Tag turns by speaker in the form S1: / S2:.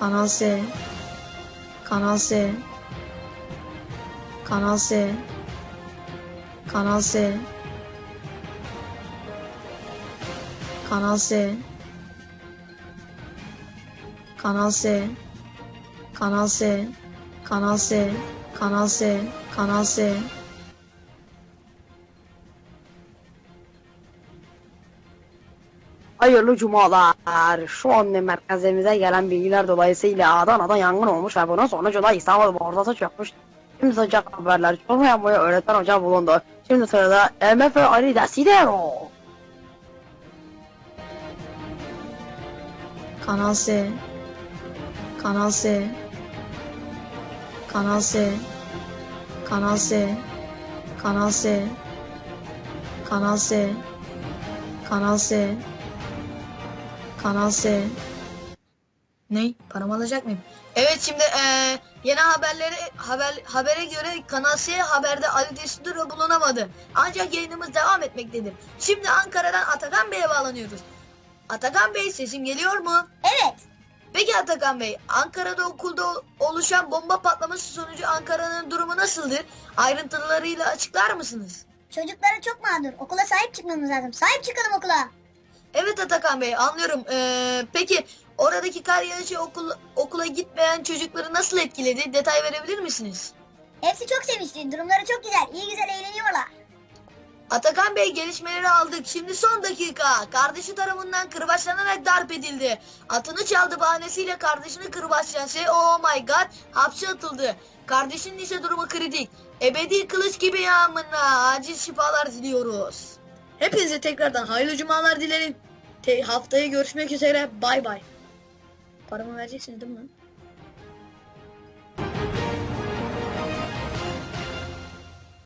S1: Kanal S. Kanal S. Kanal S. Kanal S. Kanal S. Kanal S. Kanal S. Kanal S. Kanal S. Kanal S.
S2: Hayırlı cumalar. Şu an merkezimize gelen bilgiler dolayısıyla Adana'da yangın olmuş ve bunun sonucu da İstanbul borsası çökmüş. Şimdi sıcak haberler çorba yapmayı öğreten hoca bulundu. Şimdi sırada MF Ali Desidero.
S1: Kanal S. Kanal S. Kanal S. Kanal S. Kanal S. Kanal S. Kanal S. Kanal S.
S3: Ne? Paramı alacak mıyım? Evet şimdi eee yeni haberleri haber habere göre Kanal C haberde Ali Desidero bulunamadı. Ancak yayınımız devam etmektedir. Şimdi Ankara'dan Atakan Bey'e bağlanıyoruz. Atakan Bey sesim geliyor mu?
S4: Evet.
S3: Peki Atakan Bey, Ankara'da okulda ol- oluşan bomba patlaması sonucu Ankara'nın durumu nasıldır? Ayrıntılarıyla açıklar mısınız?
S4: Çocuklara çok mağdur. Okula sahip çıkmamız lazım. Sahip çıkalım okula.
S3: Evet Atakan Bey, anlıyorum. Ee, peki oradaki kar yağışı okul, okula gitmeyen çocukları nasıl etkiledi? Detay verebilir misiniz?
S4: Hepsi çok sevinçli. Durumları çok güzel. İyi güzel eğleniyorlar.
S3: Atakan Bey gelişmeleri aldık. Şimdi son dakika. Kardeşi tarafından kırbaçlanarak darp edildi. Atını çaldı bahanesiyle kardeşini kırbaçlayan şey oh my god hapse atıldı. Kardeşinin ise durumu kritik. Ebedi kılıç gibi yağmuruna acil şifalar diliyoruz. Hepinize tekrardan hayırlı cumalar dilerim. Te- haftaya görüşmek üzere. Bay bay. Paramı vereceksiniz değil mi?